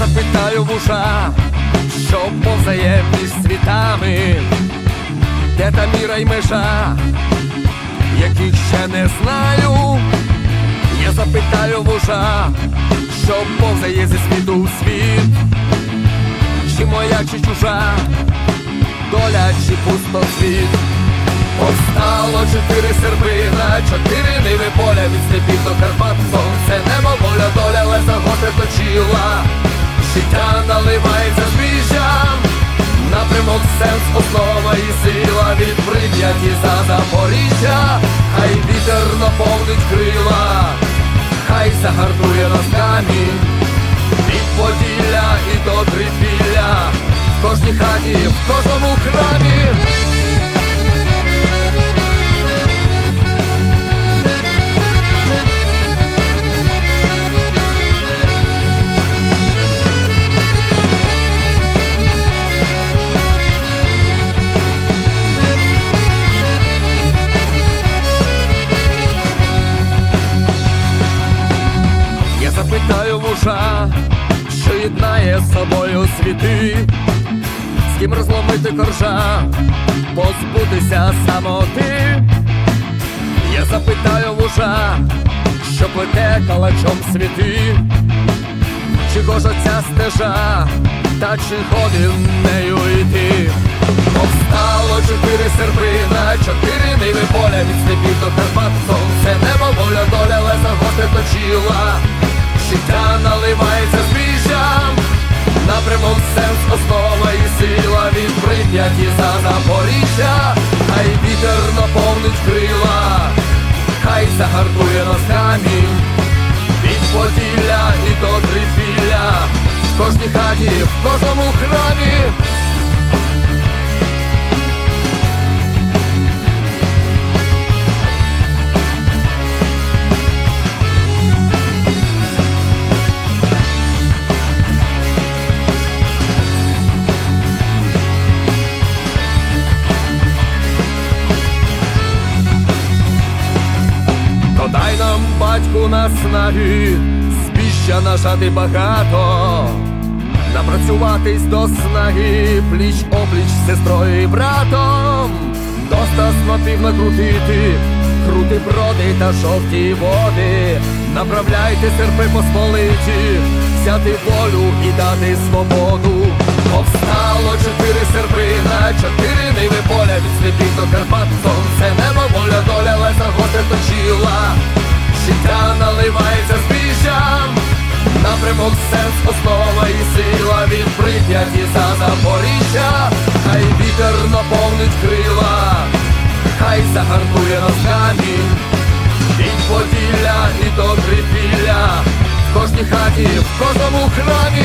запитаю вуша, що повзає між світами, де та міра й межа, яких ще не знаю. Я запитаю вуша, що повзає зі світу у світ, чи моя, чи чужа, доля, чи пустоцвіт. Повстало чотири серби на чотири ниви поля від степів до Карпат Сонце небо, воля, доля, леза гостре точила сенс, основа і сила від Прип'яті за Запоріжжя. Хай вітер наповнить крила, хай загартує нас камінь. Від Поділля і до Трипілля В кожній хаті, в кожному храмі запитаю вуша, що єднає з собою світи, з ким розломити коржа, позбутися самоти. Я запитаю вуша, що плете калачом світи, чи гожа ця стежа, та чи ходив нею йти. Повстало чотири серби на чотири ниви поля від степів до Карпат Сонце небо, воля, доля, леза гостре точила Життя наливається збіжжям Напрямок сенс, основа і сила від Прип'яті за Запоріжжя. Хай вітер наповнить крила, хай загартує нас камінь. Від Поділля і до Трипілля. В кожній хаті, в кожному храмі дай нам, батьку, наснаги, збіща нажати багато, напрацюватись до снаги, пліч обліч сестрою і братом, доста снопів накрутити, крути броди та жовті води, направляйте серпи посполиті, взяти волю і дати свободу. Повстало Напрямок, сенс, основа і сила від Прип'яті за Запоріжжя. Хай вітер наповнить крила, хай загартує нас камінь. Від Поділля і до Трипілля В кожній хаті, в кожному храмі